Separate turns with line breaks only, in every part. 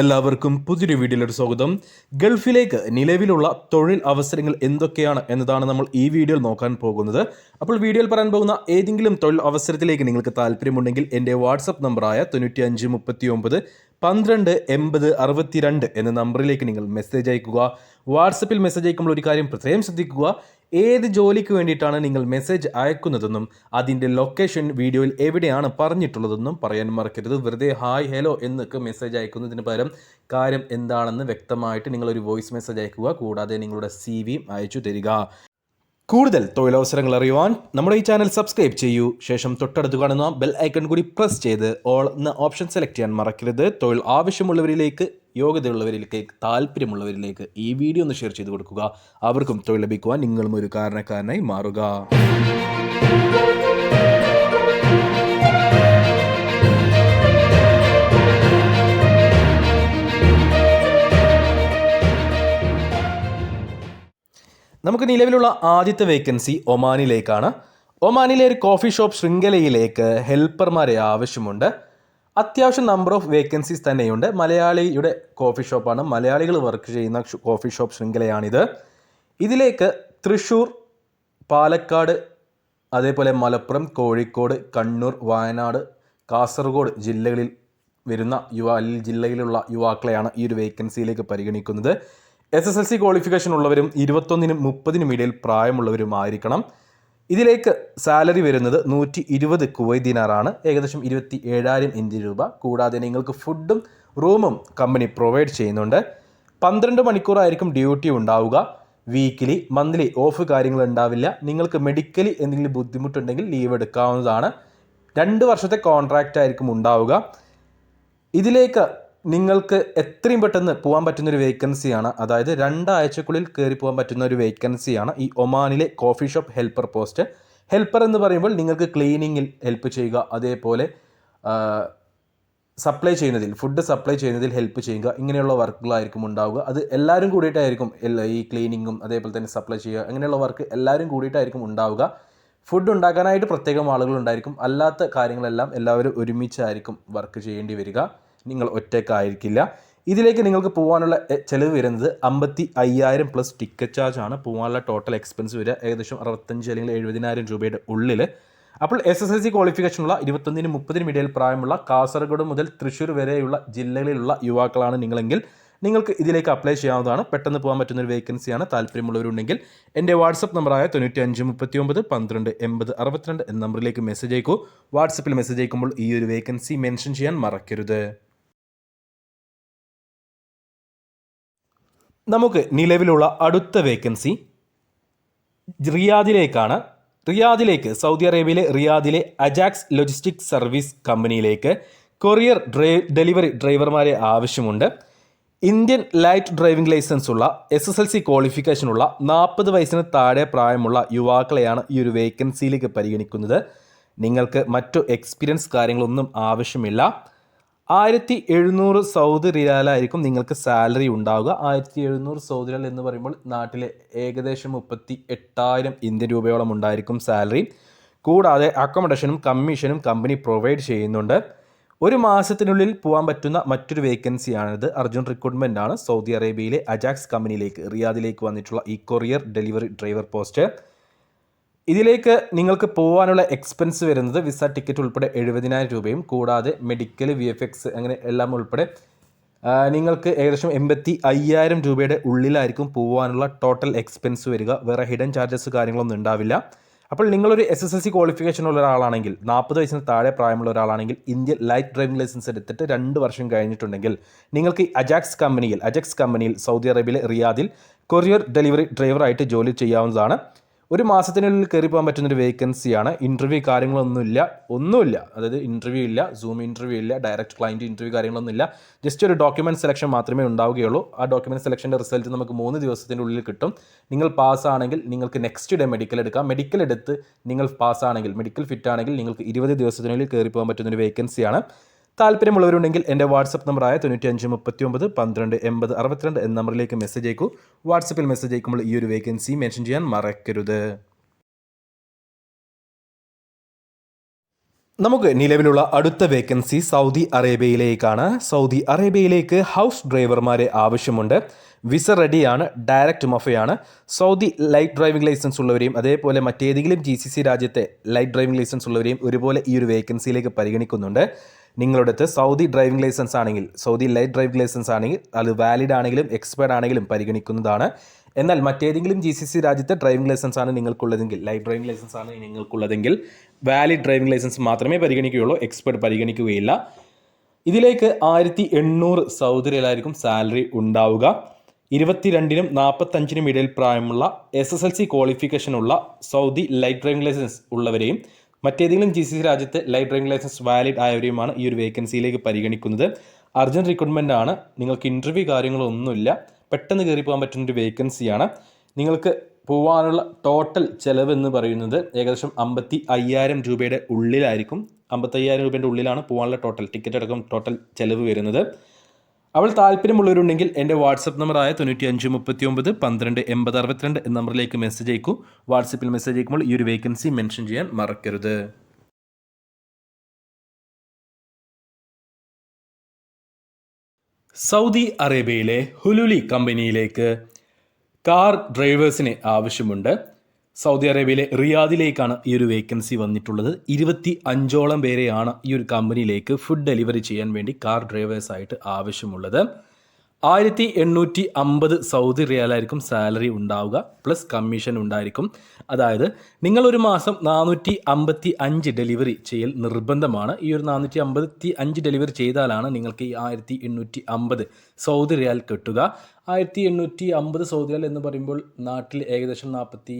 എല്ലാവർക്കും പുതിയൊരു വീഡിയോയിലൊരു സ്വാഗതം. ഗൾഫിലേക്ക് നിലവിലുള്ള തൊഴിൽ അവസരങ്ങൾ എന്തൊക്കെയാണ് എന്നതാണ് നമ്മൾ ഈ വീഡിയോയിൽ നോക്കാൻ പോകുന്നത്. അപ്പോൾ വീഡിയോയിൽ പറയാൻ പോകുന്ന ഏതെങ്കിലും തൊഴിൽ അവസരത്തിലേക്ക് നിങ്ങൾക്ക് താല്പര്യമുണ്ടെങ്കിൽ എന്റെ വാട്സപ്പ് നമ്പറായ തൊണ്ണൂറ്റി അഞ്ച് മുപ്പത്തി ഒമ്പത് പന്ത്രണ്ട് എൺപത് അറുപത്തിരണ്ട് എന്ന നമ്പറിലേക്ക് നിങ്ങൾ മെസ്സേജ് അയക്കുക. വാട്സപ്പിൽ മെസ്സേജ് അയക്കുമ്പോൾ ഒരു കാര്യം പ്രത്യേകം ശ്രദ്ധിക്കുക. ഏത് ജോലിക്ക് വേണ്ടിയിട്ടാണ് നിങ്ങൾ മെസ്സേജ് അയക്കുന്നതെന്നും അതിന്റെ ലൊക്കേഷൻ വീഡിയോയിൽ എവിടെയാണ് പറഞ്ഞിട്ടുള്ളതെന്നും പറയാൻ മറക്കരുത്. വെറുതെ ഹായ് ഹലോ എന്നൊക്കെ മെസ്സേജ് അയക്കുന്നതിന് പകരം കാര്യം എന്താണെന്ന് വ്യക്തമായിട്ട് നിങ്ങളൊരു വോയിസ് മെസ്സേജ് അയക്കുക. കൂടാതെ നിങ്ങളുടെ സി വിയും അയച്ചു തരിക. കൂടുതൽ തൊഴിലവസരങ്ങൾ അറിയുവാൻ നമ്മുടെ ഈ ചാനൽ സബ്സ്ക്രൈബ് ചെയ്യൂ. ശേഷം തൊട്ടടുത്ത് കാണുന്ന ബെൽ ഐക്കൺ കൂടി പ്രസ് ചെയ്ത് ഓൾ എന്ന ഓപ്ഷൻ സെലക്ട് ചെയ്യാൻ മറക്കരുത്. തൊഴിൽ ആവശ്യമുള്ളവരിലേക്ക് യോഗ്യതയുള്ളവരിലേക്ക് താല്പര്യമുള്ളവരിലേക്ക് ഈ വീഡിയോ ഒന്ന് ഷെയർ ചെയ്ത് കൊടുക്കുക. അവർക്കും തൊഴിൽ ലഭിക്കുവാൻ നിങ്ങളും ഒരു കാരണക്കാരനായി മാറുക. നമുക്ക് നിലവിലുള്ള ആദ്യത്തെ വേക്കൻസി ഒമാനിലേക്കാണ്. ഒമാനിലെ ഒരു കോഫി ഷോപ്പ് ശൃംഖലയിലേക്ക് ഹെൽപ്പർമാരെ ആവശ്യമുണ്ട്. അത്യാവശ്യം നമ്പർ ഓഫ് വേക്കൻസീസ് തന്നെയുണ്ട്. മലയാളിയുടെ കോഫി ഷോപ്പാണ് മലയാളികൾ വർക്ക് ചെയ്യുന്ന കോഫി ഷോപ്പ് ശൃംഖലയാണിത്. ഇതിലേക്ക് തൃശ്ശൂർ പാലക്കാട് അതേപോലെ മലപ്പുറം കോഴിക്കോട് കണ്ണൂർ വയനാട് കാസർഗോഡ് ജില്ലകളിൽ വരുന്ന യുവ ജില്ലയിലുള്ള യുവാക്കളെയാണ് ഈ ഒരു വേക്കൻസിയിലേക്ക് പരിഗണിക്കുന്നത്. S S L C qualification ഉള്ളവരും ഇരുപത്തൊന്നിനും മുപ്പതിനും ഇടയിൽ പ്രായമുള്ളവരുമായിരിക്കണം ഇതിലേക്ക് സാലറി വരുന്നത് നൂറ്റി ഇരുപത് കുവൈറ്റ് ദിനാറാണ്. ഏകദേശം ഇരുപത്തി ഏഴായിരം ഇന്ത്യൻ രൂപ. കൂടാതെ നിങ്ങൾക്ക് ഫുഡും റൂമും കമ്പനി പ്രൊവൈഡ് ചെയ്യുന്നുണ്ട്. പന്ത്രണ്ട് മണിക്കൂറായിരിക്കും ഡ്യൂട്ടി ഉണ്ടാവുക. വീക്കിലി മന്ത്ലി ഓഫ് കാര്യങ്ങൾ ഉണ്ടാവില്ല. നിങ്ങൾക്ക് മെഡിക്കലി എന്തെങ്കിലും ബുദ്ധിമുട്ടുണ്ടെങ്കിൽ ലീവ് എടുക്കാവുന്നതാണ്. രണ്ട് വർഷത്തെ കോൺട്രാക്റ്റ് ആയിരിക്കും ഉണ്ടാവുക. ഇതിലേക്ക് നിങ്ങൾക്ക് എത്രയും പെട്ടെന്ന് പോകാൻ പറ്റുന്ന ഒരു വേക്കൻസിയാണ്. അതായത് രണ്ടാഴ്ചക്കുള്ളിൽ കയറി പോകാൻ പറ്റുന്ന ഒരു വേക്കൻസിയാണ് ഈ ഒമാനിലെ coffee shop helper post. Helper എന്ന് പറയുമ്പോൾ നിങ്ങൾക്ക് ക്ലീനിങ്ങിൽ ഹെൽപ്പ് ചെയ്യുക അതേപോലെ സപ്ലൈ ചെയ്യുന്നതിൽ ഫുഡ് സപ്ലൈ ചെയ്യുന്നതിൽ ഹെൽപ്പ് ചെയ്യുക ഇങ്ങനെയുള്ള വർക്കുകളായിരിക്കും ഉണ്ടാവുക. അത് എല്ലാവരും കൂടിയിട്ടായിരിക്കും ഈ ക്ലീനിങ്ങും അതേപോലെ തന്നെ സപ്ലൈ ചെയ്യുക അങ്ങനെയുള്ള വർക്ക് എല്ലാവരും കൂടിയിട്ടായിരിക്കും ഉണ്ടാവുക. ഫുഡ് ഉണ്ടാക്കാനായിട്ട് പ്രത്യേകം ആളുകൾ ഉണ്ടായിരിക്കും. അല്ലാത്ത കാര്യങ്ങളെല്ലാം എല്ലാവരും ഒരുമിച്ചായിരിക്കും വർക്ക് ചെയ്യേണ്ടി വരിക. നിങ്ങൾ ഒറ്റയ്ക്കായിരിക്കില്ല. ഇതിലേക്ക് നിങ്ങൾക്ക് പോകാനുള്ള ചിലവ് വരുന്നത് അമ്പത്തി അയ്യായിരം പ്ലസ് ടിക്കറ്റ് ചാർജ് ആണ്. പോകാനുള്ള ടോട്ടൽ എക്സ്പെൻസ് വരിക ഏകദേശം അറുപത്തഞ്ച് അല്ലെങ്കിൽ എഴുപതിനായിരം രൂപയുടെ ഉള്ളിൽ അപ്പോൾ എസ് എസ് എൽ സി ക്വാളിഫിക്കേഷനുള്ള ഇരുപത്തൊന്നിനും മുപ്പതിനും ഇടയിൽ പ്രായമുള്ള കാസർഗോഡ് മുതൽ തൃശ്ശൂർ വരെയുള്ള ജില്ലകളിലുള്ള യുവാക്കളാണ് നിങ്ങളെങ്കിൽ നിങ്ങൾക്ക് ഇതിലേക്ക് അപ്ലൈ ചെയ്യാവുന്നതാണ്. പെട്ടെന്ന് പോകാൻ പറ്റുന്ന ഒരു വേക്കൻസിയാണ് താല്പര്യമുള്ളവരുണ്ടെങ്കിൽ എന്റെ വാട്സപ്പ് നമ്പറായ തൊണ്ണൂറ്റി അഞ്ച് മുപ്പത്തി ഒമ്പത് പന്ത്രണ്ട് എൺപത് അറുപത്തിരണ്ട് എന്ന നമ്പറിലേക്ക് മെസ്സേജ് അയക്കൂ. വാട്സപ്പിൽ മെസ്സേജ് അയക്കുമ്പോൾ ഈ ഒരു വേക്കൻസി മെൻഷൻ ചെയ്യാൻ മറക്കരുത്. നമുക്ക് നിലവിലുള്ള അടുത്ത വേക്കൻസി റിയാദിലേക്കാണ്. റിയാദിലേക്ക് സൗദി അറേബ്യയിലെ റിയാദിലെ അജാക്സ് ലോജിസ്റ്റിക് സർവീസ് കമ്പനിയിലേക്ക് കൊറിയർ ഡെലിവറി ഡ്രൈവർമാരെ ആവശ്യമുണ്ട്. ഇന്ത്യൻ ലൈറ്റ് ഡ്രൈവിംഗ് ലൈസൻസ് ഉള്ള എസ് എസ് എൽ സി ക്വാളിഫിക്കേഷനുള്ള നാൽപ്പത് വയസ്സിന് താഴെ പ്രായമുള്ള യുവാക്കളെയാണ് ഈ ഒരു വേക്കൻസിയിലേക്ക് പരിഗണിക്കുന്നത്. നിങ്ങൾക്ക് മറ്റു എക്സ്പീരിയൻസ് കാര്യങ്ങളൊന്നും ആവശ്യമില്ല. ആയിരത്തി എഴുന്നൂറ് സൗദി റിയാലായിരിക്കും നിങ്ങൾക്ക് സാലറി ഉണ്ടാവുക. ആയിരത്തി എഴുന്നൂറ് സൗദി റിയാൽ എന്ന് പറയുമ്പോൾ നാട്ടിലെ ഏകദേശം മുപ്പത്തി എട്ടായിരം ഇന്ത്യൻ രൂപയോളം ഉണ്ടായിരിക്കും സാലറി. കൂടാതെ അക്കോമഡേഷനും കമ്മീഷനും കമ്പനി പ്രൊവൈഡ് ചെയ്യുന്നുണ്ട്. ഒരു മാസത്തിനുള്ളിൽ പോകാൻ പറ്റുന്ന മറ്റൊരു വേക്കൻസിയാണിത് അർജുൻ റിക്രൂട്ട്മെന്റ് ആണ്. സൗദി അറേബ്യയിലെ അജാക്സ് കമ്പനിയിലേക്ക് റിയാദിലേക്ക് വന്നിട്ടുള്ള ഈ കൊറിയർ ഡെലിവറി ഡ്രൈവർ പോസ്റ്റ്. ഇതിലേക്ക് നിങ്ങൾക്ക് പോകാനുള്ള എക്സ്പെൻസ് വരുന്നത് വിസ ടിക്കറ്റ് ഉൾപ്പെടെ എഴുപതിനായിരം രൂപയും കൂടാതെ മെഡിക്കൽ വി എഫ് എക്സ് അങ്ങനെ എല്ലാം ഉൾപ്പെടെ നിങ്ങൾക്ക് ഏകദേശം എൺപത്തി അയ്യായിരം രൂപയുടെ ഉള്ളിലായിരിക്കും പോകാനുള്ള ടോട്ടൽ എക്സ്പെൻസ് വരിക. വേറെ ഹിഡൻ ചാർജസ് കാര്യങ്ങളൊന്നും ഉണ്ടാവില്ല. അപ്പോൾ നിങ്ങളൊരു S S L C qualification ഉള്ള ഒരാളാണെങ്കിൽ നാൽപ്പത് വയസ്സിന് താഴെ പ്രായമുള്ള ഒരാളാണെങ്കിൽ ഇന്ത്യൻ ലൈറ്റ് ഡ്രൈവിംഗ് ലൈസൻസ് എടുത്തിട്ട് രണ്ട് വർഷം കഴിഞ്ഞിട്ടുണ്ടെങ്കിൽ നിങ്ങൾക്ക് അജാക്സ് കമ്പനിയിൽ അജാക്സ് കമ്പനിയിൽ സൗദി അറേബ്യയിലെ റിയാദിൽ കൊറിയർ ഡെലിവറി ഡ്രൈവറായിട്ട് ജോലി ചെയ്യാവുന്നതാണ്. ഒരു മാസത്തിനുള്ളിൽ കയറി പോകാൻ പറ്റുന്ന ഒരു വേക്കൻസിയാണ്. ഇന്റർവ്യൂ കാര്യങ്ങളൊന്നുമില്ല ഒന്നുമില്ല. അതായത് ഇന്റർവ്യൂ ഇല്ല സൂം ഇന്റർവ്യൂ ഇല്ല ഡയറക്റ്റ് ക്ലയന്റ് ഇന്റർവ്യൂ കാര്യങ്ങളൊന്നുമില്ല ജസ്റ്റ് ഒരു ഡോക്യുമെന്റ് സെലക്ഷൻ മാത്രമേ ഉണ്ടാവുകയുള്ളൂ. ആ ഡോക്യുമെന്റ് സെലക്ഷന്റെ റിസൾട്ട് നമുക്ക് മൂന്ന് ദിവസത്തിന്റെ ഉള്ളിൽ കിട്ടും. നിങ്ങൾ പാസ്സാണെങ്കിൽ നിങ്ങൾക്ക് നെക്സ്റ്റ് ഡേ മെഡിക്കൽ എടുക്കാം. മെഡിക്കൽ എടുത്ത് നിങ്ങൾ പാസ്സാണെങ്കിൽ മെഡിക്കൽ ഫിറ്റ് ആണെങ്കിൽ നിങ്ങൾക്ക് ഇരുപത് ദിവസത്തിനുള്ളിൽ കയറി പോകാൻ പറ്റുന്ന ഒരു വേക്കൻസിയാണ്. താല്പര്യമുള്ളവരുണ്ടെങ്കിൽ എന്റെ വാട്സപ്പ് നമ്പറായ തൊണ്ണൂറ്റി അഞ്ച് മുപ്പത്തി ഒമ്പത് പന്ത്രണ്ട് എൺപത് അറുപത്തിരണ്ട് എന്ന നമ്പറിലേക്ക് മെസ്സേജ് അയക്കൂ. വാട്സപ്പിൽ മെസ്സേജ് അയക്കുമ്പോൾ ഈ ഒരു വേക്കൻസി മെൻഷൻ ചെയ്യാൻ മറക്കരുത്. നമുക്ക് നിലവിലുള്ള അടുത്ത വേക്കൻസി സൗദി അറേബ്യയിലേക്കാണ്. സൗദി അറേബ്യയിലേക്ക് ഹൗസ് ഡ്രൈവർമാരെ ആവശ്യമുണ്ട്. വിസ റെഡിയാണ് ഡയറക്റ്റ് മൊഫയാണ് സൗദി ലൈറ്റ് ഡ്രൈവിംഗ് ലൈസൻസ് ഉള്ളവരെയും അതേപോലെ മറ്റേതെങ്കിലും ജി സി സി രാജ്യത്തെ ലൈറ്റ് ഡ്രൈവിംഗ് ലൈസൻസ് ഉള്ളവരെയും ഒരുപോലെ ഈ ഒരു വേക്കൻസിയിലേക്ക് പരിഗണിക്കുന്നുണ്ട്. നിങ്ങളുടെ അടുത്ത് സൗദി ഡ്രൈവിംഗ് ലൈസൻസ് ആണെങ്കിൽ സൗദി ലൈറ്റ് ഡ്രൈവിംഗ് ലൈസൻസ് ആണെങ്കിൽ അത് വാലിഡ് ആണെങ്കിലും എക്സ്പയർഡ് ആണെങ്കിലും പരിഗണിക്കുന്നതാണ്. എന്നാൽ മറ്റേതെങ്കിലും ജി സി സി രാജ്യത്തെ ഡ്രൈവിംഗ് ലൈസൻസ് ആണ് നിങ്ങൾക്കുള്ളതെങ്കിൽ ലൈഫ് ഡ്രൈവിംഗ് ലൈസൻസ് ആണ് നിങ്ങൾക്കുള്ളതെങ്കിൽ വാലിഡ് ഡ്രൈവിംഗ് ലൈസൻസ് മാത്രമേ പരിഗണിക്കുകയുള്ളൂ എക്സ്പെർട്ട് പരിഗണിക്കുകയില്ല. ഇതിലേക്ക് ആയിരത്തി എണ്ണൂറ് സൗദി റിയലായിരിക്കും സാലറി ഉണ്ടാവുക. ഇരുപത്തിരണ്ടിനും നാൽപ്പത്തഞ്ചിനും ഇടയിൽ പ്രായമുള്ള എസ് എസ് എൽ സി ക്വാളിഫിക്കേഷനുള്ള സൗദി ലൈറ്റ് ഡ്രൈവിംഗ് ലൈസൻസ് ഉള്ളവരെയും മറ്റേതെങ്കിലും ജി സി സി രാജ്യത്തെ ലൈറ്റ് ഡ്രൈവിംഗ് ലൈസൻസ് വാലിഡ് ആയവരെയുമാണ് ഈ ഒരു വേക്കൻസിയിലേക്ക് പരിഗണിക്കുന്നത്. അർജന്റ് റിക്രൂട്ട്മെന്റ് ആണ്. നിങ്ങൾക്ക് ഇന്റർവ്യൂ കാര്യങ്ങളൊന്നുമില്ല. പെട്ടെന്ന് കയറി പോകാൻ പറ്റുന്ന ഒരു വേക്കൻസിയാണ്. നിങ്ങൾക്ക് പോകാനുള്ള ടോട്ടൽ ചിലവ് എന്ന് പറയുന്നത് ഏകദേശം അമ്പത്തി അയ്യായിരം രൂപയുടെ ഉള്ളിലായിരിക്കും. അമ്പത്തയ്യായിരം രൂപയുടെ ഉള്ളിലാണ് പോകാനുള്ള ടോട്ടൽ ടിക്കറ്റ് അടക്കം ടോട്ടൽ ചിലവ് വരുന്നത്. അവൾ താല്പര്യമുള്ളവരുണ്ടെങ്കിൽ എന്റെ വാട്സപ്പ് നമ്പറായ തൊണ്ണൂറ്റി അഞ്ച് മുപ്പത്തി ഒമ്പത് പന്ത്രണ്ട് എൺപത് അറുപത്തിരണ്ട് എന്ന നമ്പറിലേക്ക് മെസ്സേജ് അയക്കൂ. വാട്സപ്പിൽ മെസ്സേജ് അയക്കുമ്പോൾ ഈ ഒരു വേക്കൻസി മെൻഷൻ ചെയ്യാൻ മറക്കരുത്. സൗദി അറേബ്യയിലെ ഹുലുലി കമ്പനിയിലേക്ക് കാർ ഡ്രൈവേഴ്സിനെ ആവശ്യമുണ്ട്. സൗദി അറേബ്യയിലെ റിയാദിലേക്കാണ് ഈ ഒരു വേക്കൻസി വന്നിട്ടുള്ളത്. ഇരുപത്തി അഞ്ചോളം പേരെയാണ് ഈ ഒരു കമ്പനിയിലേക്ക് ഫുഡ് ഡെലിവറി ചെയ്യാൻ വേണ്ടി കാർ ഡ്രൈവേഴ്സായിട്ട് ആവശ്യമുള്ളത്. ആയിരത്തി എണ്ണൂറ്റി അമ്പത് സൗദി റിയാലായിരിക്കും സാലറി ഉണ്ടാവുക പ്ലസ് കമ്മീഷൻ ഉണ്ടായിരിക്കും. അതായത് നിങ്ങൾ ഒരു മാസം നാനൂറ്റി അമ്പത്തി അഞ്ച് ഡെലിവറി ചെയ്യൽ നിർബന്ധമാണ്. ഈ ഒരു നാനൂറ്റി അമ്പത്തി അഞ്ച് ഡെലിവറി ചെയ്താലാണ് നിങ്ങൾക്ക് ഈ ആയിരത്തി എണ്ണൂറ്റി അമ്പത് സൗദി റിയാൽ കിട്ടുക. ആയിരത്തി എണ്ണൂറ്റി അമ്പത് സൗദികൾ എന്ന് പറയുമ്പോൾ നാട്ടിൽ ഏകദേശം നാൽപ്പത്തി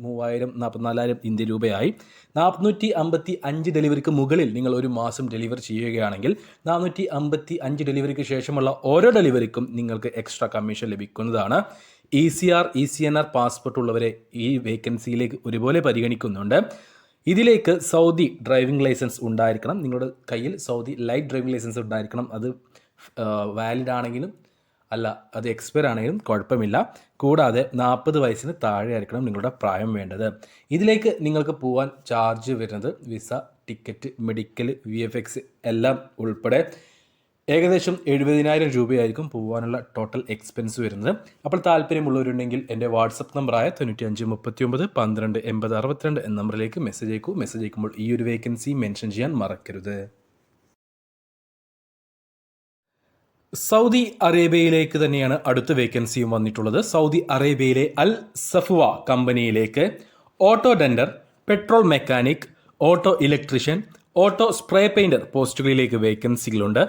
മൂവായിരം നാൽപ്പത്തിനാലായിരം ഇന്ത്യൻ രൂപയായി. നാനൂറ്റി അമ്പത്തി അഞ്ച് ഡെലിവറിക്ക് മുകളിൽ നിങ്ങൾ ഒരു മാസം ഡെലിവർ ചെയ്യുകയാണെങ്കിൽ നാനൂറ്റി അമ്പത്തി അഞ്ച് ഡെലിവറിക്ക് ശേഷമുള്ള ഓരോ ഡെലിവറിക്കും നിങ്ങൾക്ക് എക്സ്ട്രാ കമ്മീഷൻ ലഭിക്കുന്നതാണ്. E C R E C N R passport ഉള്ളവരെ ഈ വേക്കൻസിയിലേക്ക് ഒരുപോലെ പരിഗണിക്കുന്നുണ്ട്. ഇതിലേക്ക് സൗദി ഡ്രൈവിംഗ് ലൈസൻസ് ഉണ്ടായിരിക്കണം. നിങ്ങളുടെ കയ്യിൽ സൗദി ലൈറ്റ് ഡ്രൈവിംഗ് ലൈസൻസ് ഉണ്ടായിരിക്കണം. അത് വാലിഡ് ആണെങ്കിലും അല്ല അത് എക്സ്പയർ ആണെങ്കിലും കുഴപ്പമില്ല. കൂടാതെ നാൽപ്പത് വയസ്സിന് താഴെ ആയിരിക്കണം നിങ്ങളുടെ പ്രായം വേണ്ടത്. ഇതിലേക്ക് നിങ്ങൾക്ക് പോകാൻ ചാർജ് വരുന്നത് visa ticket medical V F X എല്ലാം ഉൾപ്പെടെ ഏകദേശം എഴുപതിനായിരം രൂപയായിരിക്കും പോകാനുള്ള ടോട്ടൽ എക്സ്പെൻസ് വരുന്നത്. അപ്പോൾ താല്പര്യമുള്ളവരുണ്ടെങ്കിൽ എന്റെ വാട്സപ്പ് നമ്പറായ തൊണ്ണൂറ്റി അഞ്ച് മുപ്പത്തി ഒമ്പത് പന്ത്രണ്ട് എൺപത് അറുപത്തിരണ്ട് എന്ന നമ്പറിലേക്ക് മെസ്സേജ് അയക്കൂ. മെസ്സേജ് അയക്കുമ്പോൾ ഈ ഒരു വേക്കൻസി മെൻഷൻ ചെയ്യാൻ മറക്കരുത്. സൗദി അറേബ്യയിലേക്ക് തന്നെയാണ് അടുത്ത വേക്കൻസിയും വന്നിട്ടുള്ളത്. സൗദി അറേബ്യയിലെ അൽ സഫുവ കമ്പനിയിലേക്ക് auto denter petrol mechanic auto electrician auto spray painter പോസ്റ്റുകളിലേക്ക് വേക്കൻസികളുണ്ട്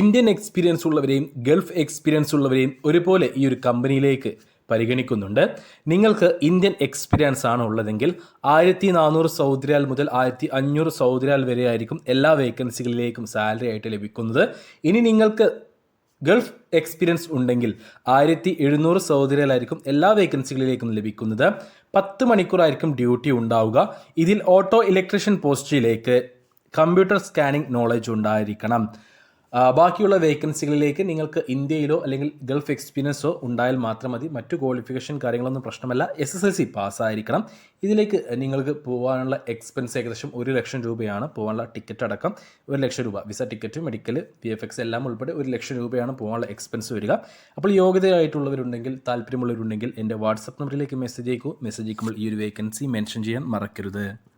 ഇന്ത്യൻ എക്സ്പീരിയൻസ് ഉള്ളവരെയും ഗൾഫ് എക്സ്പീരിയൻസ് ഉള്ളവരെയും ഒരുപോലെ ഈ ഒരു കമ്പനിയിലേക്ക് പരിഗണിക്കുന്നുണ്ട്. നിങ്ങൾക്ക് ഇന്ത്യൻ എക്സ്പീരിയൻസ് ആണ് ഉള്ളതെങ്കിൽ ആയിരത്തി നാനൂറ് സൗദിരാൽ മുതൽ ആയിരത്തി അഞ്ഞൂറ് സൗദിരാൽ വരെ ആയിരിക്കും എല്ലാ വേക്കൻസികളിലേക്കും സാലറി ആയിട്ട് ലഭിക്കുന്നത്. ഇനി നിങ്ങൾക്ക് ഗൾഫ് എക്സ്പീരിയൻസ് ഉണ്ടെങ്കിൽ ആയിരത്തി എഴുന്നൂറ് സൗദിയിലായിരിക്കും എല്ലാ വേക്കൻസികളിലേക്കും ലഭിക്കുന്നത്. പത്ത് മണിക്കൂറായിരിക്കും ഡ്യൂട്ടി ഉണ്ടാവുക. ഇതിൽ ഓട്ടോ ഇലക്ട്രീഷ്യൻ പോസ്റ്റിലേക്ക് കമ്പ്യൂട്ടർ സ്കാനിംഗ് നോളജ് ഉണ്ടായിരിക്കണം. ബാക്കിയുള്ള വേക്കൻസികളിലേക്ക് നിങ്ങൾക്ക് ഇന്ത്യയിലോ അല്ലെങ്കിൽ ഗൾഫ് എക്സ്പീരിയൻസോ ഉണ്ടായാൽ മാത്രം മതി. മറ്റു ക്വാളിഫിക്കേഷൻ കാര്യങ്ങളൊന്നും പ്രശ്നമല്ല. എസ് എസ് എൽ സി പാസ്സായിരിക്കണം. ഇതിലേക്ക് നിങ്ങൾക്ക് പോകാനുള്ള എക്സ്പെൻസ് ഏകദേശം ഒരു ലക്ഷം രൂപയാണ് പോകാനുള്ള ടിക്കറ്റ് അടക്കം. ഒരു ലക്ഷം രൂപ. Visa ticket medical P F X എല്ലാം ഉൾപ്പെടെ ഒരു ലക്ഷം രൂപയാണ് പോകാനുള്ള എക്സ്പെൻസ് വരിക. അപ്പോൾ യോഗ്യതയായിട്ടുള്ളവരുണ്ടെങ്കിൽ താല്പര്യമുള്ളവരുണ്ടെങ്കിൽ എന്റെ വാട്സപ്പ് നമ്പറിലേക്ക് മെസ്സേജ് അയക്കൂ. മെസ്സേജ് അയക്കുമ്പോൾ ഈ ഒരു വേക്കൻസി മെൻഷൻ ചെയ്യാൻ മറക്കരുത്.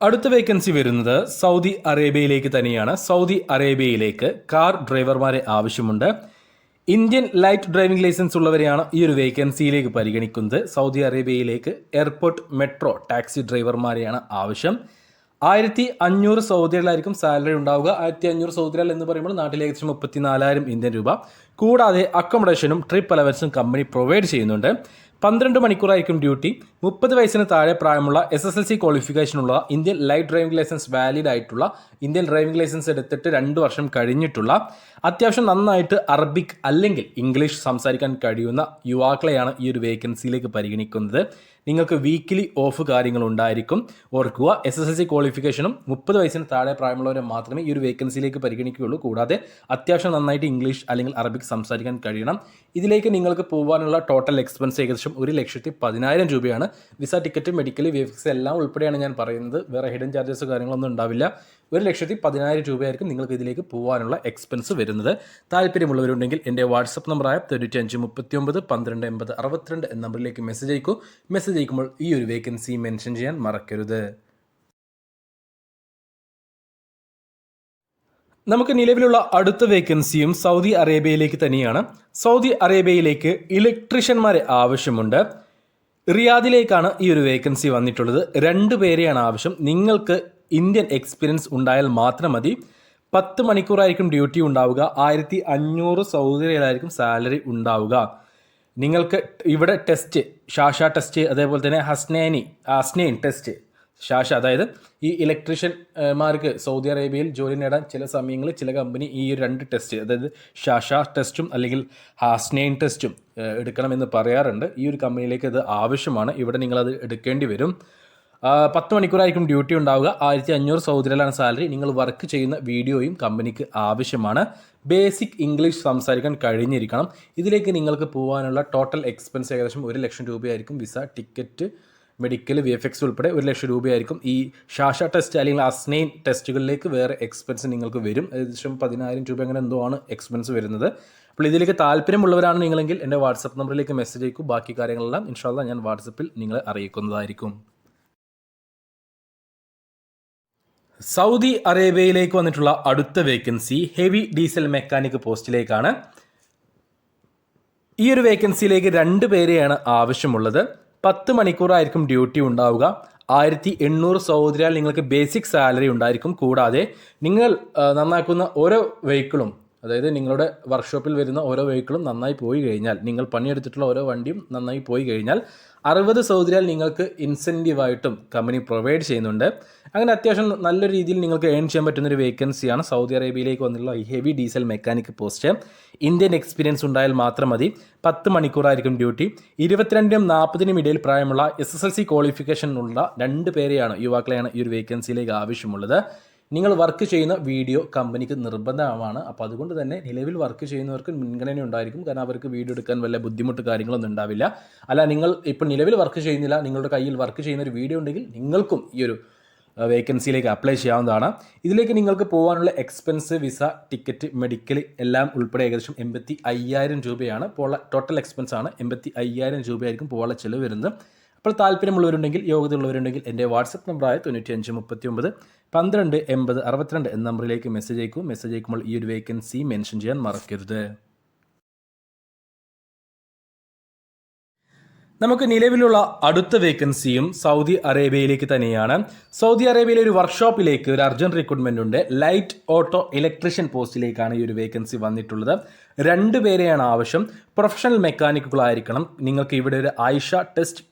അടുത്ത വേക്കൻസി വരുന്നത് സൗദി അറേബ്യയിലേക്ക് തന്നെയാണ്. സൗദി അറേബ്യയിലേക്ക് കാർ ഡ്രൈവർമാരെ ആവശ്യമുണ്ട്. ഇന്ത്യൻ ലൈറ്റ് ഡ്രൈവിംഗ് ലൈസൻസ് ഉള്ളവരെയാണ് ഈ ഒരു വേക്കൻസിയിലേക്ക് പരിഗണിക്കുന്നത്. സൗദി അറേബ്യയിലേക്ക് എയർപോർട്ട് മെട്രോ ടാക്സി ഡ്രൈവർമാരെയാണ് ആവശ്യം. ആയിരത്തി അഞ്ഞൂറ് സൗദികളായിരിക്കും സാലറി ഉണ്ടാവുക. ആയിരത്തി അഞ്ഞൂറ് സൗദികൾ എന്ന് പറയുമ്പോൾ നാട്ടിൽ ഏകദേശം മുപ്പത്തിനാലായിരം ഇന്ത്യൻ രൂപ. കൂടാതെ അക്കോമഡേഷനും ട്രിപ്പ് അലവൻസും കമ്പനി പ്രൊവൈഡ് ചെയ്യുന്നുണ്ട്. പന്ത്രണ്ട് മണിക്കൂറായിരിക്കും ഡ്യൂട്ടി. മുപ്പത് വയസ്സിന് താഴെ പ്രായമുള്ള S S L C ക്വാളിഫിക്കേഷനുള്ള Indian light driving licence valid ആയിട്ടുള്ള ഇന്ത്യൻ ഡ്രൈവിംഗ് ലൈസൻസ് എടുത്തിട്ട് രണ്ട് വർഷം കഴിഞ്ഞിട്ടുള്ള അത്യാവശ്യം നന്നായിട്ട് അറബിക് അല്ലെങ്കിൽ ഇംഗ്ലീഷ് സംസാരിക്കാൻ കഴിയുന്ന യുവാക്കളെയാണ് ഈ ഒരു വേക്കൻസിയിലേക്ക് പരിഗണിക്കുന്നത്. നിങ്ങൾക്ക് വീക്കിലി ഓഫ് കാര്യങ്ങൾ ഉണ്ടായിരിക്കും ഓർക്കുക എസ് എസ് എൽ സി ക്വാളിഫിക്കേഷനും മുപ്പത് വയസ്സിന് താഴെ പ്രായമുള്ളവരെ മാത്രമേ ഈ ഒരു വേക്കൻസിയിലേക്ക് പരിഗണിക്കുകയുള്ളൂ. കൂടാതെ അത്യാവശ്യം നന്നായിട്ട് ഇംഗ്ലീഷ് അല്ലെങ്കിൽ അറബിക് സംസാരിക്കാൻ കഴിയണം. ഇതിലേക്ക് നിങ്ങൾക്ക് പോകാനുള്ള ടോട്ടൽ എക്സ്പെൻസ് ഏകദേശം ഒരു ലക്ഷത്തി പതിനായിരം രൂപയാണ്. Visa ticket medical V F എല്ലാം ഉൾപ്പെടെയാണ് ഞാൻ പറയുന്നത്. വേറെ ഹിഡൻ ചാർജസ് കാര്യങ്ങളൊന്നും ഉണ്ടാവില്ല. ഒരു ലക്ഷത്തി പതിനായിരം രൂപയായിരിക്കും നിങ്ങൾക്ക് ഇതിലേക്ക് പോകാനുള്ള എക്സ്പെൻസ് വരുന്നത്. താല്പര്യമുള്ളവരുണ്ടെങ്കിൽ എന്റെ വാട്സപ്പ് നമ്പറായ തൊണ്ണൂറ്റി അഞ്ച് മുപ്പത്തി ഒമ്പത് പന്ത്രണ്ട് എൺപത് അറുപത്തിരണ്ട് എന്ന നമ്പറിലേക്ക് മെസ്സേജ് അയക്കൂ. മെസ്സേജ് അയക്കുമ്പോൾ ഈ ഒരു വേക്കൻസി മെൻഷൻ ചെയ്യാൻ മറക്കരുത്. നമുക്ക് നിലവിലുള്ള അടുത്ത വേക്കൻസിയും സൗദി അറേബ്യയിലേക്ക് തന്നെയാണ്. സൗദി അറേബ്യയിലേക്ക് ഇലക്ട്രീഷ്യന്മാരെ ആവശ്യമുണ്ട്. റിയാദിലേക്കാണ് ഈ ഒരു വേക്കൻസി വന്നിട്ടുള്ളത്. രണ്ട് പേരെയാണ് ആവശ്യം. നിങ്ങൾക്ക് ഇന്ത്യൻ എക്സ്പീരിയൻസ് ഉണ്ടായാൽ മാത്രം മതി. പത്ത് മണിക്കൂറായിരിക്കും ഡ്യൂട്ടി ഉണ്ടാവുക. ആയിരത്തി അഞ്ഞൂറ് സൗദി റിയലായിരിക്കും സാലറി ഉണ്ടാവുക. നിങ്ങൾക്ക് ഇവിടെ ടെസ്റ്റ് ഷാഷ ടെസ്റ്റ് അതേപോലെ തന്നെ ഹസ്നേനി ഹസ്നൈൻ ടെസ്റ്റ് ഷാഷ അതായത് ഈ ഇലക്ട്രീഷ്യന്മാർക്ക് സൗദി അറേബ്യയിൽ ജോലി നേടാൻ ചില സമയങ്ങളിൽ ചില കമ്പനി ഈ രണ്ട് ടെസ്റ്റ് അതായത് ഷാഷ ടെസ്റ്റും അല്ലെങ്കിൽ ഹാസ്നൈൻ ടെസ്റ്റും എടുക്കണമെന്ന് പറയാറുണ്ട്. ഈ ഒരു കമ്പനിയിലേക്ക് അത് ആവശ്യമാണ്. ഇവിടെ നിങ്ങളത് എടുക്കേണ്ടി വരും. പത്ത് മണിക്കൂറായിരിക്കും ഡ്യൂട്ടി ഉണ്ടാവുക. ആയിരത്തി അഞ്ഞൂറ് സൗദിയിലാണ് സാലറി. നിങ്ങൾ വർക്ക് ചെയ്യുന്ന വീഡിയോയും കമ്പനിക്ക് ആവശ്യമാണ്. ബേസിക് ഇംഗ്ലീഷ് സംസാരിക്കാൻ കഴിഞ്ഞിരിക്കണം. ഇതിലേക്ക് നിങ്ങൾക്ക് പോകാനുള്ള ടോട്ടൽ എക്സ്പെൻസ് ഏകദേശം ഒരു ലക്ഷം രൂപയായിരിക്കും. Visa ticket medical V F X ഉൾപ്പെടെ ഒരു ലക്ഷം രൂപയായിരിക്കും. ഈ ഷാഷ ടെസ്റ്റ് അല്ലെങ്കിൽ അസ്നൈൻ ടെസ്റ്റുകളിലേക്ക് വേറെ എക്സ്പെൻസ് നിങ്ങൾക്ക് വരും. ഏകദേശം പതിനായിരം രൂപ അങ്ങനെ എന്തോ ആണ് എക്സ്പെൻസ് വരുന്നത്. അപ്പോൾ ഇതിലേക്ക് താല്പര്യമുള്ളവരാണ് നിങ്ങളെങ്കിൽ എന്റെ വാട്സപ്പ് നമ്പറിലേക്ക് മെസ്സേജ് അയക്കും. ബാക്കി കാര്യങ്ങളെല്ലാം ഇൻഷാല്ല ഞാൻ വാട്സപ്പിൽ നിങ്ങളെ അറിയിക്കുന്നതായിരിക്കും. സൗദി അറേബ്യയിലേക്ക് വന്നിട്ടുള്ള അടുത്ത വേക്കൻസി ഹെവി ഡീസൽ മെക്കാനിക് പോസ്റ്റിലേക്കാണ്. ഈ ഒരു വേക്കൻസിയിലേക്ക് രണ്ട് പേരെയാണ് ആവശ്യമുള്ളത്. പത്ത് മണിക്കൂറായിരിക്കും ഡ്യൂട്ടി ഉണ്ടാവുക. ആയിരത്തി എണ്ണൂറ് സൗദിയാൽ നിങ്ങൾക്ക് ബേസിക് സാലറി ഉണ്ടായിരിക്കും. കൂടാതെ നിങ്ങൾ നന്നാക്കുന്ന ഓരോ വെഹിക്കിളും അതായത് നിങ്ങളുടെ വർക്ക്ഷോപ്പിൽ വരുന്ന ഓരോ വെഹിക്കിളും നന്നായി പോയി കഴിഞ്ഞാൽ നിങ്ങൾ പണിയെടുത്തിട്ടുള്ള ഓരോ വണ്ടിയും നന്നായി പോയി കഴിഞ്ഞാൽ അറുപത് സൗദിയാൽ നിങ്ങൾക്ക് ഇൻസെന്റീവായിട്ടും കമ്പനി പ്രൊവൈഡ് ചെയ്യുന്നുണ്ട്. അങ്ങനെ അത്യാവശ്യം നല്ല രീതിയിൽ നിങ്ങൾക്ക് ഏൺ ചെയ്യാൻ പറ്റുന്ന ഒരു വേക്കൻസിയാണ് സൗദി അറേബ്യയിലേക്ക് വന്നിട്ടുള്ള heavy diesel mechanic post Indian experience ഉണ്ടായാൽ മാത്രം മതി. പത്ത് മണിക്കൂറായിരിക്കും ഡ്യൂട്ടി ഇരുപത്തിരണ്ടിനും നാൽപ്പതിനും ഇടയിൽ പ്രായമുള്ള എസ് എസ് എൽ സി ക്വാളിഫിക്കേഷനുള്ള രണ്ട് പേരെയാണ് യുവാക്കളെയാണ് ഈ ഒരു വേക്കൻസിയിലേക്ക് ആവശ്യമുള്ളത്. നിങ്ങൾ വർക്ക് ചെയ്യുന്ന വീഡിയോ കമ്പനിക്ക് നിർബന്ധമാണ്. അപ്പോൾ അതുകൊണ്ട് തന്നെ നിലവിൽ വർക്ക് ചെയ്യുന്നവർക്ക് മുൻഗണന ഉണ്ടായിരിക്കും. കാരണം അവർക്ക് വീഡിയോ എടുക്കാൻ വല്ല ബുദ്ധിമുട്ട് കാര്യങ്ങളൊന്നും ഉണ്ടാവില്ല. അല്ല നിങ്ങൾ ഇപ്പോൾ നിലവിൽ വർക്ക് ചെയ്യുന്നില്ല നിങ്ങളുടെ കയ്യിൽ വർക്ക് ചെയ്യുന്ന ഒരു വീഡിയോ ഉണ്ടെങ്കിൽ നിങ്ങൾക്കും ഈ ഒരു വേക്കൻസിയിലേക്ക് അപ്ലൈ ചെയ്യാവുന്നതാണ്. ഇതിലേക്ക് നിങ്ങൾക്ക് പോകാനുള്ള എക്സ്പെൻസ് വിസ ടിക്കറ്റ് മെഡിക്കൽ എല്ലാം ഉൾപ്പെടെ ഏകദേശം എൺപത്തി അയ്യായിരം രൂപയാണ്. പോകാനുള്ള ടോട്ടൽ എക്സ്പെൻസ് ആണ് എൺപത്തി അയ്യായിരം രൂപയായിരിക്കും പോകാനുള്ള ചിലവ് വരുന്നത്. അപ്പോൾ താല്പര്യമുള്ളവരുണ്ടെങ്കിൽ യോഗ്യതയുള്ളവരുണ്ടെങ്കിൽ എന്റെ വാട്സപ്പ് നമ്പറായ തൊണ്ണൂറ്റി അഞ്ച് മുപ്പത്തി ഒമ്പത് പന്ത്രണ്ട് എൺപത് അറുപത്തിരണ്ട് എന്ന നമ്പറിലേക്ക് മെസ്സേജ് അയക്കും. മെസ്സേജ് അയക്കുമ്പോൾ ഈ ഒരു വേക്കൻസി മെൻഷൻ ചെയ്യാൻ മറക്കരുത്. നമുക്ക് നിലവിലുള്ള അടുത്ത വേക്കൻസിയും സൗദി അറേബ്യയിലേക്ക് തന്നെയാണ്. സൗദി അറേബ്യയിലെ ഒരു വർക്ക്ഷോപ്പിലേക്ക് ഒരു അർജന്റ് റിക്രൂട്ട്മെന്റ് ഉണ്ട്. ലൈറ്റ് ഓട്ടോ ഇലക്ട്രീഷ്യൻ പോസ്റ്റിലേക്കാണ് ഈ ഒരു വേക്കൻസി വന്നിട്ടുള്ളത്. രണ്ട് പേരെയാണ് ആവശ്യം. പ്രൊഫഷണൽ മെക്കാനിക്കുകളായിരിക്കണം നിങ്ങൾക്ക് ഇവിടെ ഒരു ആയിഷ ടെസ്റ്റ്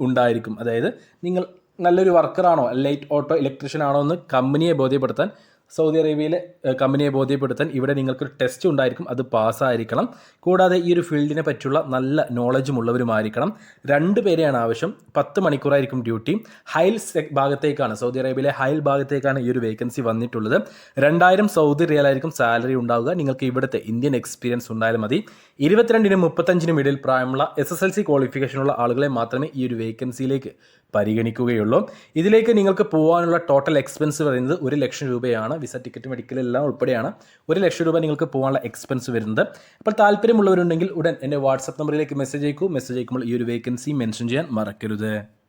ഉണ്ടായിരിക്കും. അതായത് നിങ്ങൾ നല്ലൊരു വർക്കറാണോ ലൈറ്റ് ഓട്ടോ ഇലക്ട്രീഷ്യൻ ആണോ എന്ന് കമ്പനിയെ ബോധ്യപ്പെടുത്താൻ സൗദി അറേബ്യയിലെ കമ്പനിയെ ബോധ്യപ്പെടുത്താൻ ഇവിടെ നിങ്ങൾക്കൊരു ടെസ്റ്റ് ഉണ്ടായിരിക്കും. അത് പാസ്സായിരിക്കണം. കൂടാതെ ഈ ഒരു ഫീൽഡിനെ പറ്റിയുള്ള നല്ല നോളജും ഉള്ളവരുമായിരിക്കണം. രണ്ട് പേരെയാണ് ആവശ്യം. പത്ത് മണിക്കൂറായിരിക്കും ഡ്യൂട്ടി ഹൈൽ ഭാഗത്തേക്കാണ് സൗദി അറേബ്യയിലെ ഹൈൽ ഭാഗത്തേക്കാണ് ഈ ഒരു വേക്കൻസി വന്നിട്ടുള്ളത്. രണ്ടായിരം സൗദി റിയലായിരിക്കും സാലറി ഉണ്ടാവുക. നിങ്ങൾക്ക് ഇവിടുത്തെ ഇന്ത്യൻ എക്സ്പീരിയൻസ് ഉണ്ടായാലും മതി. ഇരുപത്തിരണ്ടിനും മുപ്പത്തഞ്ചിനും ഇടയിൽ പ്രായമുള്ള എസ് എസ് എൽ സി ക്വാളിഫിക്കേഷനുള്ള ആളുകളെ മാത്രമേ ഈ ഒരു വേക്കൻസിയിലേക്ക് പരിഗണിക്കുകയുള്ളൂ. ഇതിലേക്ക് നിങ്ങൾക്ക് പോകാനുള്ള ടോട്ടൽ എക്സ്പെൻസ് പറയുന്നത് ഒരു ലക്ഷം രൂപയാണ്. വിസ ടിക്കറ്റ് മെഡിക്കൽ എല്ലാം ഉൾപ്പെടെയാണ്. ഒരു ലക്ഷം രൂപ നിങ്ങൾക്ക് പോകാനുള്ള എക്സ്പെൻസ് വരുന്നത്. അപ്പോൾ താല്പര്യമുള്ളവരുണ്ടെങ്കിൽ ഉടൻ എന്റെ വാട്സപ്പ് നമ്പറിലേക്ക് മെസ്സേജ് അയക്കൂ. മെസ്സേജ് അയക്കുമ്പോൾ ഈ ഒരു വേക്കൻസി മെൻഷൻ ചെയ്യാൻ മറക്കരുത്.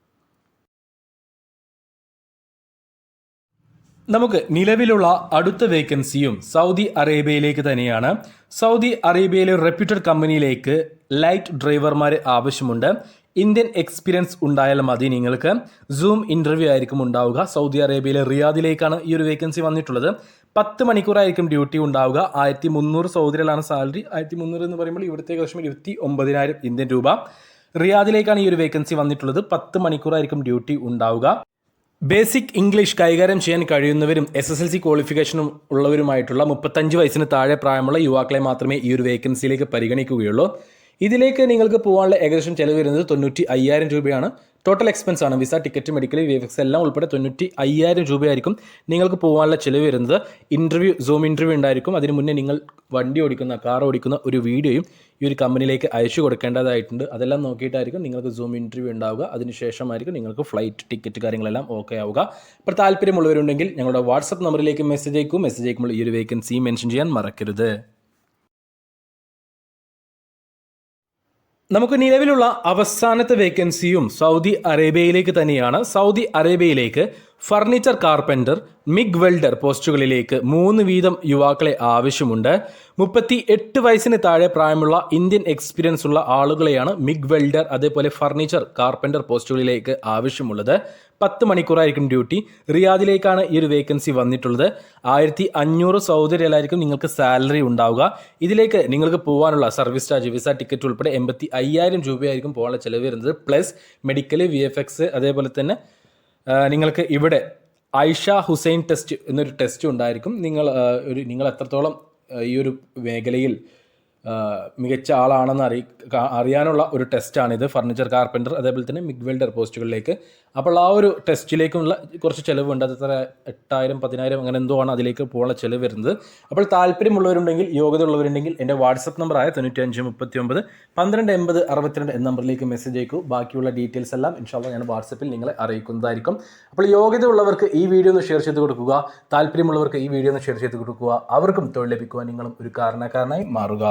നമുക്ക് നിലവിലുള്ള അടുത്ത വേക്കൻസിയും സൗദി അറേബ്യയിലേക്ക് തന്നെയാണ്. സൗദി അറേബ്യയിലെ റെപ്യൂട്ടഡ് കമ്പനിയിലേക്ക് ലൈറ്റ് ഡ്രൈവർമാരെ ആവശ്യമുണ്ട്. ഇന്ത്യൻ എക്സ്പീരിയൻസ് ഉണ്ടായാൽ മതി നിങ്ങൾക്ക്. സൂം ഇന്റർവ്യൂ ആയിരിക്കും ഉണ്ടാവുക. സൗദി അറേബ്യയിലെ റിയാദിലേക്കാണ് ഈ ഒരു വേക്കൻസി വന്നിട്ടുള്ളത്. പത്ത് മണിക്കൂറായിരിക്കും ഡ്യൂട്ടി ഉണ്ടാവുക. ആയിരത്തി മുന്നൂറ് സൗദിയിലാണ് സാലറി ആയിരത്തി മുന്നൂറ് എന്ന് പറയുമ്പോൾ ഇവിടുത്തെ ഏകദേശം ഇരുപത്തി ഒമ്പതിനായിരം ഇന്ത്യൻ രൂപ. റിയാദിലേക്കാണ് ഈ ഒരു വേക്കൻസി വന്നിട്ടുള്ളത്. പത്ത് മണിക്കൂറായിരിക്കും ഡ്യൂട്ടി ഉണ്ടാവുക. ബേസിക് ഇംഗ്ലീഷ് കൈകാര്യം ചെയ്യാൻ കഴിയുന്നവരും എസ് എസ് എൽ സി ക്വാളിഫിക്കേഷനും ഉള്ളവരുമായിട്ടുള്ള മുപ്പത്തഞ്ച് വയസ്സിന് താഴെ പ്രായമുള്ള യുവാക്കളെ മാത്രമേ ഈ ഒരു വേക്കൻസിയിലേക്ക് പരിഗണിക്കുകയുള്ളൂ. ഇതിലേക്ക് നിങ്ങൾക്ക് പോകാനുള്ള ഏകദേശം ചിലവ് വരുന്നത് തൊണ്ണൂറ്റി അയ്യായിരം രൂപയാണ്. ടോട്ടൽ എക്സ്പെൻസ് ആണ്. Visa ticket medical V F X എല്ലാം ഉൾപ്പെടെ തൊണ്ണൂറ്റി അയ്യായിരം രൂപയായിരിക്കും നിങ്ങൾക്ക് പോകാനുള്ള ചിലവ് വരുന്നത്. ഇന്റർവ്യൂ സൂം ഇന്റർവ്യൂ ഉണ്ടായിരിക്കും. അതിന് മുന്നേ നിങ്ങൾ വണ്ടി ഓടിക്കുന്ന കാർ ഓടിക്കുന്ന ഒരു വീഡിയോയും ഈ ഒരു കമ്പനിയിലേക്ക് അയച്ചു കൊടുക്കേണ്ടതായിട്ടുണ്ട്. അതെല്ലാം നോക്കിയിട്ടായിരിക്കും നിങ്ങൾക്ക് സൂം ഇന്റർവ്യൂ ഉണ്ടാവുക. അതിനുശേഷമായിരിക്കും നിങ്ങൾക്ക് ഫ്ലൈറ്റ് ടിക്കറ്റ് കാര്യങ്ങളെല്ലാം ഓക്കെ ആവുക. ഇപ്പോൾ താല്പര്യമുള്ളവരുണ്ടെങ്കിൽ ഞങ്ങളുടെ വാട്സപ്പ് നമ്പറിലേക്ക് മെസ്സേജ് അയക്കും. മെസ്സേജ് അയക്കുമ്പോൾ ഈ ഒരു വേക്കൻസി മെൻഷൻ ചെയ്യാൻ മറക്കരുത്. നമുക്ക് നിലവിലുള്ള അവസാനത്തെ വേക്കൻസിയും സൗദി അറേബ്യയിലേക്ക് തന്നെയാണ്. സൗദി അറേബ്യയിലേക്ക് ഫർണിച്ചർ കാർപ്പന്റർ മിഗ് വെൽഡർ പോസ്റ്റുകളിലേക്ക് മൂന്ന് വീതം യുവാക്കളെ ആവശ്യമുണ്ട്. മുപ്പത്തി എട്ട് വയസ്സിന് താഴെ പ്രായമുള്ള ഇന്ത്യൻ എക്സ്പീരിയൻസ് ഉള്ള ആളുകളെയാണ് മിഗ് വെൽഡർ അതേപോലെ ഫർണിച്ചർ കാർപ്പന്റർ പോസ്റ്റുകളിലേക്ക് ആവശ്യമുള്ളത്. പത്ത് മണിക്കൂറായിരിക്കും ഡ്യൂട്ടി. റിയാദിലേക്കാണ് ഈ ഒരു വേക്കൻസി വന്നിട്ടുള്ളത്. ആയിരത്തി അഞ്ഞൂറ് സൗദി നിങ്ങൾക്ക് സാലറി ഉണ്ടാവുക. ഇതിലേക്ക് നിങ്ങൾക്ക് പോകാനുള്ള സർവീസ് ചാർജ് വിസ ടിക്കറ്റ് ഉൾപ്പെടെ എൺപത്തി അയ്യായിരം രൂപയായിരിക്കും പോകാനുള്ള ചിലവ് വരുന്നത്. പ്ലസ് മെഡിക്കൽ വി അതേപോലെ തന്നെ നിങ്ങൾക്ക് ഇവിടെ ഐഷ ഹുസൈൻ ടെസ്റ്റ് എന്നൊരു ടെസ്റ്റ് ഉണ്ടായിരിക്കും. നിങ്ങൾ ഒരു നിങ്ങൾ എത്രത്തോളം ഈ ഒരു മേഖലയിൽ മികച്ച ആളാണെന്ന് അറി അറിയാനുള്ള ഒരു ടെസ്റ്റാണ് ഇത് ഫർണിച്ചർ കാർപ്പന്റർ അതേപോലെ തന്നെ മിഗ് വെൽഡർ പോസ്റ്റുകളിലേക്ക് അപ്പോൾ ആ ഒരു ടെസ്റ്റിലേക്കുള്ള കുറച്ച് ചിലവുണ്ട്. അത് എത്ര? എട്ടായിരം പതിനായിരം അങ്ങനെ എന്തോ ആണ് അതിലേക്ക് പോകാനുള്ള ചിലവ് വരുന്നത്. അപ്പോൾ താല്പര്യമുള്ളവരുണ്ടെങ്കിൽ യോഗ്യത ഉള്ളവരുണ്ടെങ്കിൽ എന്റെ വാട്സപ്പ് നമ്പറായ തൊണ്ണൂറ്റി അഞ്ച് മുപ്പത്തി ഒമ്പത് പന്ത്രണ്ട് എൺപത് അറുപത്തിരണ്ട് എന്ന നമ്പറിലേക്ക് മെസ്സേജ് അയക്കൂ. ബാക്കിയുള്ള ഡീറ്റെയിൽസ് എല്ലാം ഇൻഷാല്ല ഞാൻ വാട്സപ്പിൽ നിങ്ങളെ അറിയിക്കുന്നതായിരിക്കും. അപ്പോൾ യോഗ്യത ഉള്ളവർക്ക് ഈ വീഡിയോ ഒന്ന് ഷെയർ ചെയ്ത് കൊടുക്കുക. താല്പര്യമുള്ളവർക്ക് ഈ വീഡിയോ ഒന്ന് ഷെയർ ചെയ്ത് കൊടുക്കുക. അവർക്കും തൊഴിൽ ലഭിക്കുവാൻ നിങ്ങളും ഒരു കാരണക്കാരനായി മാറുക.